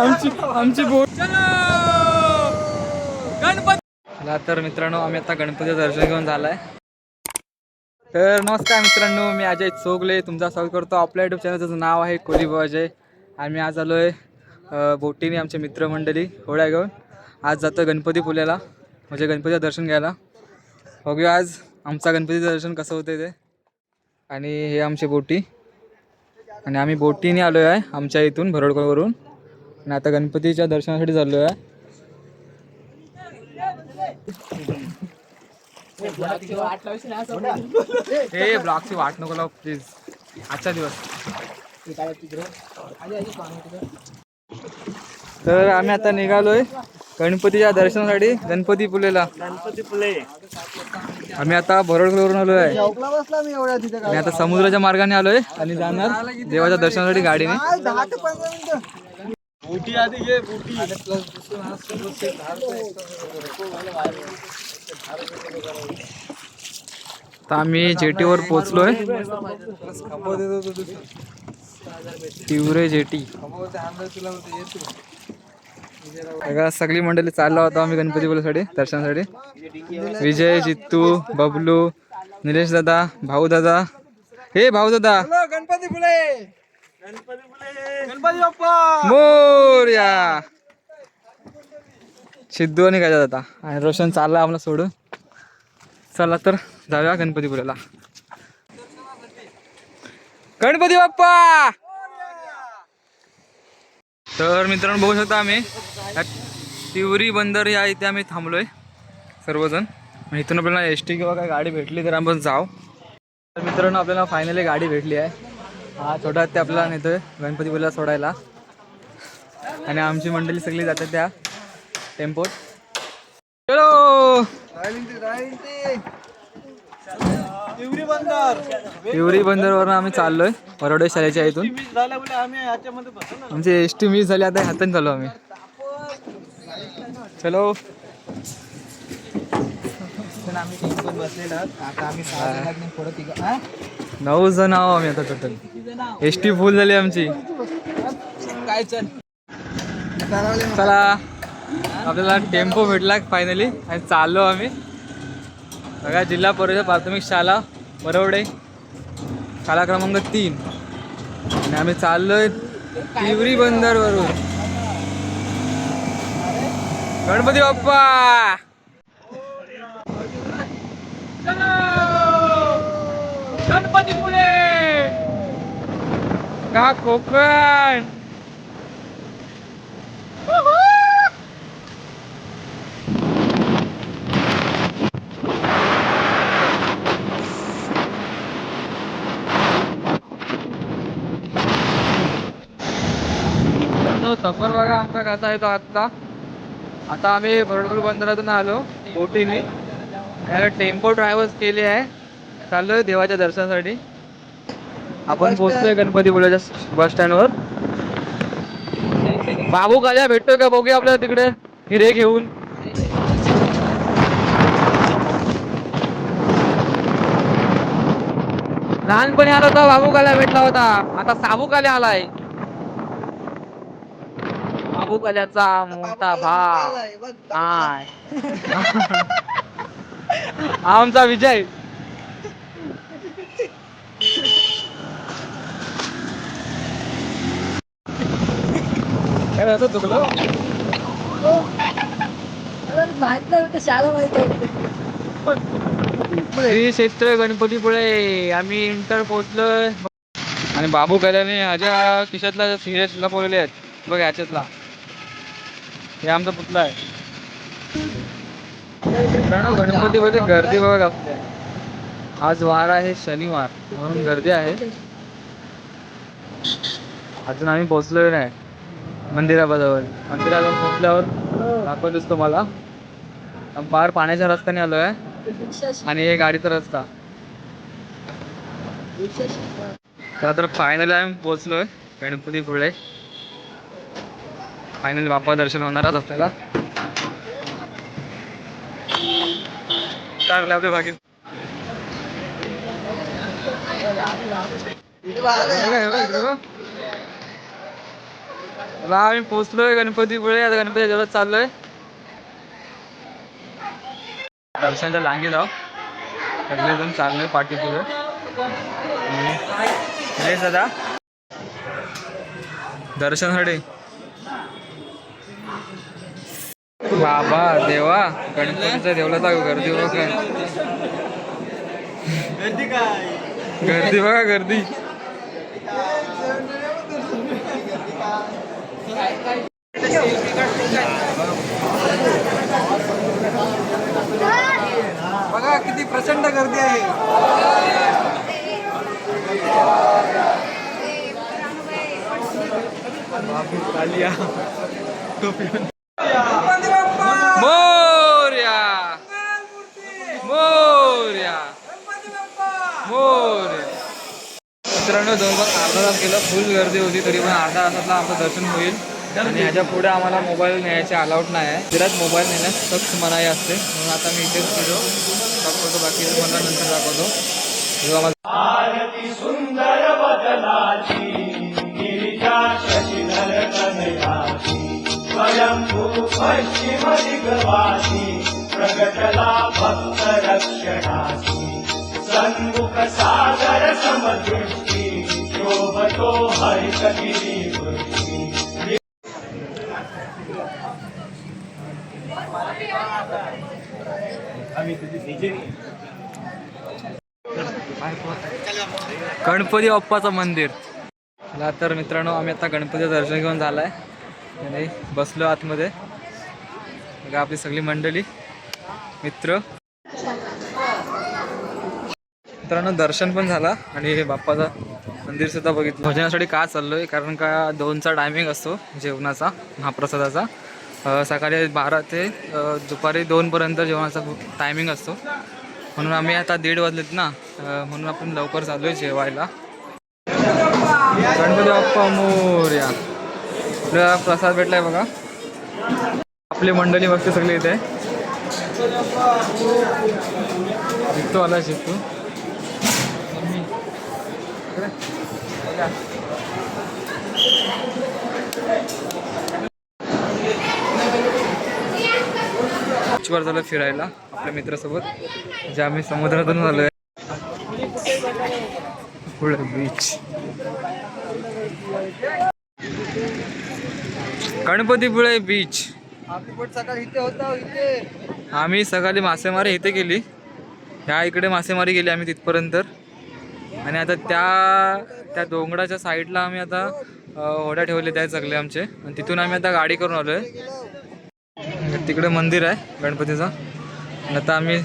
आमची आमची बोट. गणपती चला तर मित्रांनो आम्ही आता गणपतीचं दर्शन घेऊन झालाय. तर नमस्कार मित्रांनो मी अजय चोगले. तुमचा स्वागत करतो आपल्या युट्यूब चॅनलचं नाव आहे कोली अजय. आम्ही आज आलो आहे बोटीने आमचे मित्रमंडळी होळ्या घेऊन. आज जातो गणपती पुल्याला म्हणजे गणपतीचं दर्शन घ्यायला. बघूया आज आमचा गणपतीचं दर्शन कसं होतं ते. आणि हे आमची बोटी. आणि आम्ही बोटीने आलो आहे आमच्या इथून भरोडकरवरून आणि आता गणपतीच्या दर्शनासाठी चाललो आहे हे ब्लॉगची वाट नको लाव प्लीज आजचा दिवस. तर आम्ही आता निघालोय गणपतीच्या दर्शनासाठी गणपती पुलेला गणपती फुले आम्ही आता भरोडकरवरून आलो आहे मी एवढ्या तिथे आणि आता समुद्राच्या मार्गाने आलोय आणि जाणार देवाच्या दर्शनासाठी गाडीने. बुटी आधी घे बुटी तर आम्ही जेटीवर पोहोचलोय. तिवरे जेटी. सगळी मंडळी चाललो होतो आम्ही गणपती बोलासाठी दर्शनासाठी. विजय जित्तू बबलू निलेश दादा भाऊ दादा. हे भाऊ दादा. गणपती फुले. गणपती फुले. गणपती बाप्पा मोर्या सिद्धू आणि काय आता आणि रोशन चालला आम्हाला सोडून. चला तर जाऊया गणपतीपुऱ्याला गणपती बाप्पा! तर मित्रांनो बघू शकता आम्ही. तिवरी बंदर या इथे आम्ही थांबलोय सर्वजण. मग इथून आपल्याला एस टी किंवा काय गाडी भेटली तर आपण जाऊ. तर मित्रांनो आपल्याला फायनली गाडी भेटली आहे. हा छोटा ते आपल्याला नेतोय गणपतीपुळेला सोडायला. आणि आमची मंडळी सगळी जातात त्या. टेम्पोत. चलो. तिवरी बंदर. तिवरी बंदरवरून आम्ही चाललोय बरोडे शाळेच्या इथून. ना. आमची एस टी मिस झाली आता हाताने चालू. आम्ही चलो नऊ जण आहो आम्ही आता टोटल एस टी फुल झाली आमची. काय चल? चला. आपल्याला टेम्पो भेटला फायनली आणि चाललो आम्ही. बघा जिल्हा परिषद प्राथमिक शाळा बरवडे शाळा क्रमांक तीन. आणि आम्ही चाललोय तिवरी बंदरवरून. गणपती बाप्पा! गणपती पुणे! का कोकण! तो सफर बघा आमचा कसा येतो आता आता आम्ही भरडपूर बंदरातून आलो बोटीने. टेम्पो ड्रायव्हर्स केले आहे. चाललोय देवाच्या दर्शनासाठी. आपण पोहोचतोय गणपती बस स्टँडवर बाबू काल्या भेटतोय का बघूया आपल्याला तिकडे हिरे घेऊन. लहानपणी आला होता बाबू काल्या भेटला होता. आता साबू काल्या आलाय? बाबू काल्याचा मोठा भाव हाय हा आमचा विजय. काय झालं चुकलं? माहीत नव्हतं शाळा माहीत श्री क्षेत्र गणपतीपुळे आम्ही इंटर पोहोचलोय आणि बाबू कल्याने माझ्या खिशातला सिरियस लपवलेले आहेत. बघ याच्यातला हे आमचा पुतला आहे. मित्रांनो गणपतीमध्ये गर्दी बघा आपल्या आज वार आहे शनिवार. म्हणून गर्दी आहे. अजून आम्ही पोहोचलोय नाही. मंदिराजवळ मंदिरात पोहोचल्यावर दाखवतोच तुम्हाला. पार पाण्याच्या रस्त्याने आलोय. आणि हे गाडीचा रस्ता. तर फायनली आम्ही पोहोचलोय गणपती पुढे फायनली बाप्पा दर्शन होणारच आपल्याला. चांगले आपले बाकी आम्ही पोचलोय गणपतीपुळे. आता गणपती जवळ चाललोय. दर्शनच्या लांगी जाऊ सगळेजण चाललोय पाठीपुढे. दादा दर्शनासाठी बाबा देवा. गणपतीच्या देवला गर्दी बघा. काय गर्दी काय? गर्दी बघा गर्दी. बघा किती प्रचंड गर्दी आहे. मोर्या मोर्या मोर्या मित्रांनो जवळपास अर्धा तास गेलं फुल गर्दी होती तरी पण अर्धा तासातला आमचं दर्शन होईल. आणि ह्याच्या पुढे आम्हाला मोबाईल न्यायचे अलाउड नाही आहे. तिलाच मोबाईल नेण्यास सक्त मनाई असते. म्हणून आता मी इथेच गेलो दाखवतो बाकी तुम्हाला नंतर दाखवतो. जेव्हा प्रगटला भक्त रक्षणासी सन्मुख सागर समदृष्टी गणपती बाप्पाचं मंदिर. चला तर मित्रांनो आम्ही आता गणपतीचं दर्शन घेऊन झालं आहे आणि बसलो आतमध्ये. बघा आपली सगळी मंडळी मित्र. मित्रांनो दर्शन पण झाला आणि हे बाप्पाचा मंदिर सुद्धा बघितलं. भजनासाठी का चाललोय? कारण का दोनचा टायमिंग असतो जेवणाचा महाप्रसादाचा. सकाळी बारा ते दुपारी दोनपर्यंत जेवणाचा टायमिंग असतो. म्हणून आम्ही आता दीड वाजलेत ना म्हणून आपण लवकर चाललोय जेवायला. गणपती बाप्पा मोर्या आपल्याला प्रसाद भेटलाय बघा. आपली मंडळी बघते सगळी इथे. जिंकतो आला जिंकतो बीचवर झालं फिरायला आपल्या मित्रासोबत जे आम्ही समुद्रातून आलोय. पुढे बीच गणपतीपुळे बीच इथे. आम्ही सकाळी मासेमारी इथे केली. ह्या इकडे मासेमारी केली आम्ही तिथपर्यंत. आणि आता त्या त्या डोंगराच्या साईडला आम्ही आता होड्या ठेवले त्या सगळे आमचे. आणि तिथून आम्ही आता गाडी करून आलोय. तिकडे मंदिर आहे गणपतीचं. आणि आता आम्ही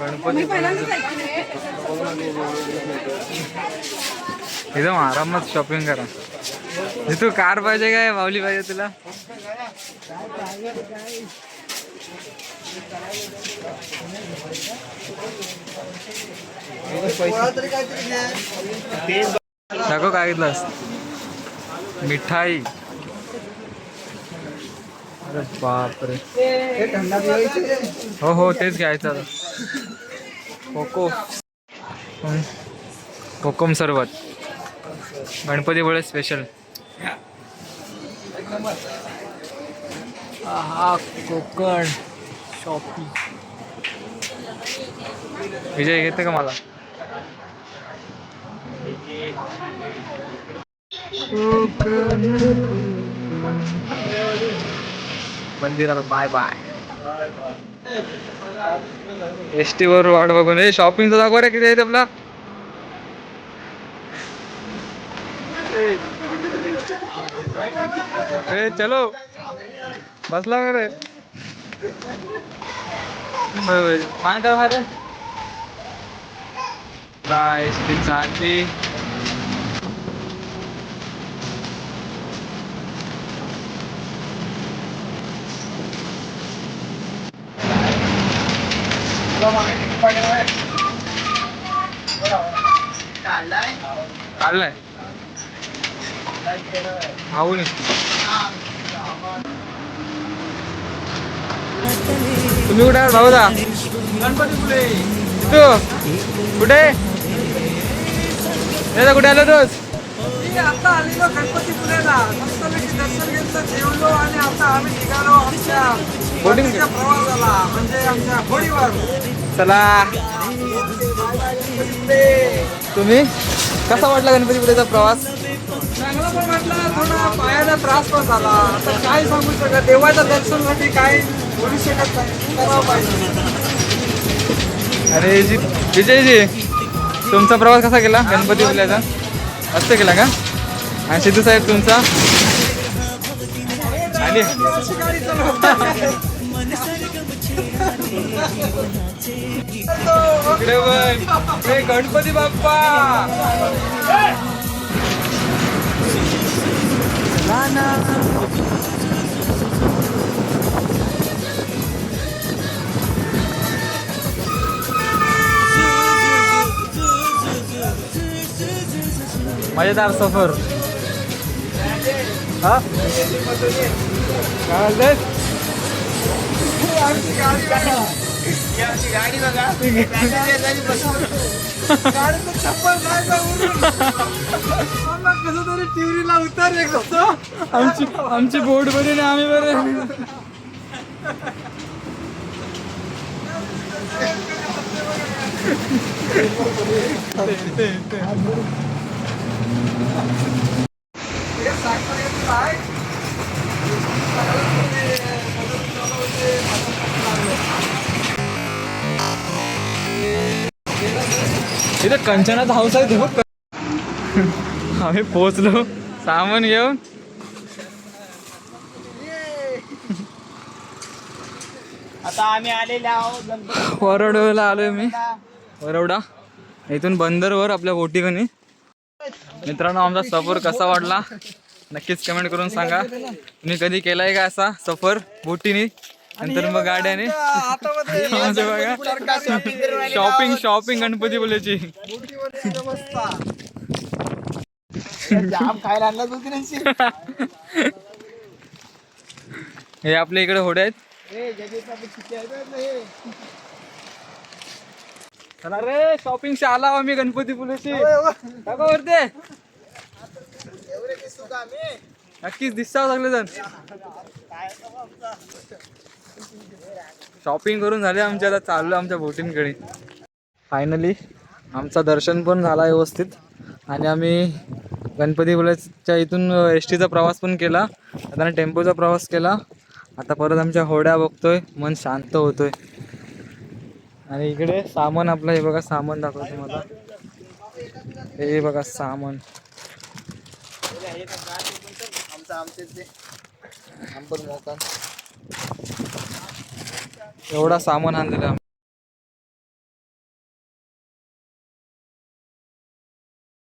गणपती एकदम आरामात शॉपिंग करा. तू कार पाहिजे काय माऊली पाहिजे तुला? तरी काय मिठाई. अरे बापरे. हो हो तेच घ्यायचं आता. कोको. हम्म. कोकम सरबत. गणपतीपुळे स्पेशल हा कोकण. शॉपिंग विजय घेते का मला? मंदिरात बाय बाय एस टी वर वाट बघून हे शॉपिंगचा दाखवा रे किती आहे आपला? ए चलो. बसला का रे? काय होय. मान कर बाहेर बाय एस काढलाय भाऊ तुम्ही कुठे आहात भाऊ दा तू? कुठे? दादा कुठे आलो रोज मी आता आलेलो गणपती पुण्याला मस्तपैकी दर्शन घेतलं जेवलो आणि आता आम्ही निघालो आमच्या Boating परतीच्या प्रवासाला म्हणजे आमच्या होडीवर चला. तुम्ही? कसा वाटला गणपतीपुळेचा प्रवास? चांगला पण वाटला थोडा पायाचा त्रास पण झाला. आता काय सांगू शकत? देवाच्या दर्शनासाठी काय बोलू शकत नाही. करावं पाहिजे. अरे जी विजयजी तुमचा प्रवास कसा केला गणपतीपुळ्याचा मस्त केला का? आणि सिद्धू साहेब तुमचा? आणि. इकडे पण गणपती बाप्पा! मजेदार सफर हा काय बोलतेस? गाडीचं कसं तरी टिवरीला उतर एक होतं. आमची आमची बोट बरी नाही आम्ही बरे. हे साखर इथे कंचनाचा हाऊस आहे तो. आम्ही पोहोचलो. सामान घेऊन. आता आम्ही आलेले आहोत वरवड्याला आलोय मी. वरवडा. इथून बंदरवर आपल्या बोटीकनी. मित्रांनो आमचा सफर कसा वाटला? नक्कीच कमेंट करून सांगा. तुम्ही कधी केलाय का असा सफर? बोटीने? नंतर मग गाड्याने आमचं बघा शॉपिंग शॉपिंग गणपती बोलायची. हे आपल्या इकडे होड्या आहेत. चला रे शॉपिंग आला आम्ही गणपती पुलेची टाका वरते. नक्कीच दिसता सगळे जण शॉपिंग करून झाले आमच्या आता चाललो आमच्या बोटींकडे फायनली आमचं दर्शन पण झाला व्यवस्थित. आणि आम्ही गणपतीपुलाच्या इथून एस टीचा प्रवास पण केला. आता टेम्पोचा प्रवास केला. आता परत आमच्या होड्या बघतोय. मन शांत होतोय. आणि इकडे सामान आपलं हे बघा सामान दाखवतो मला हे बघा सामान. एवढा सामान आणलेला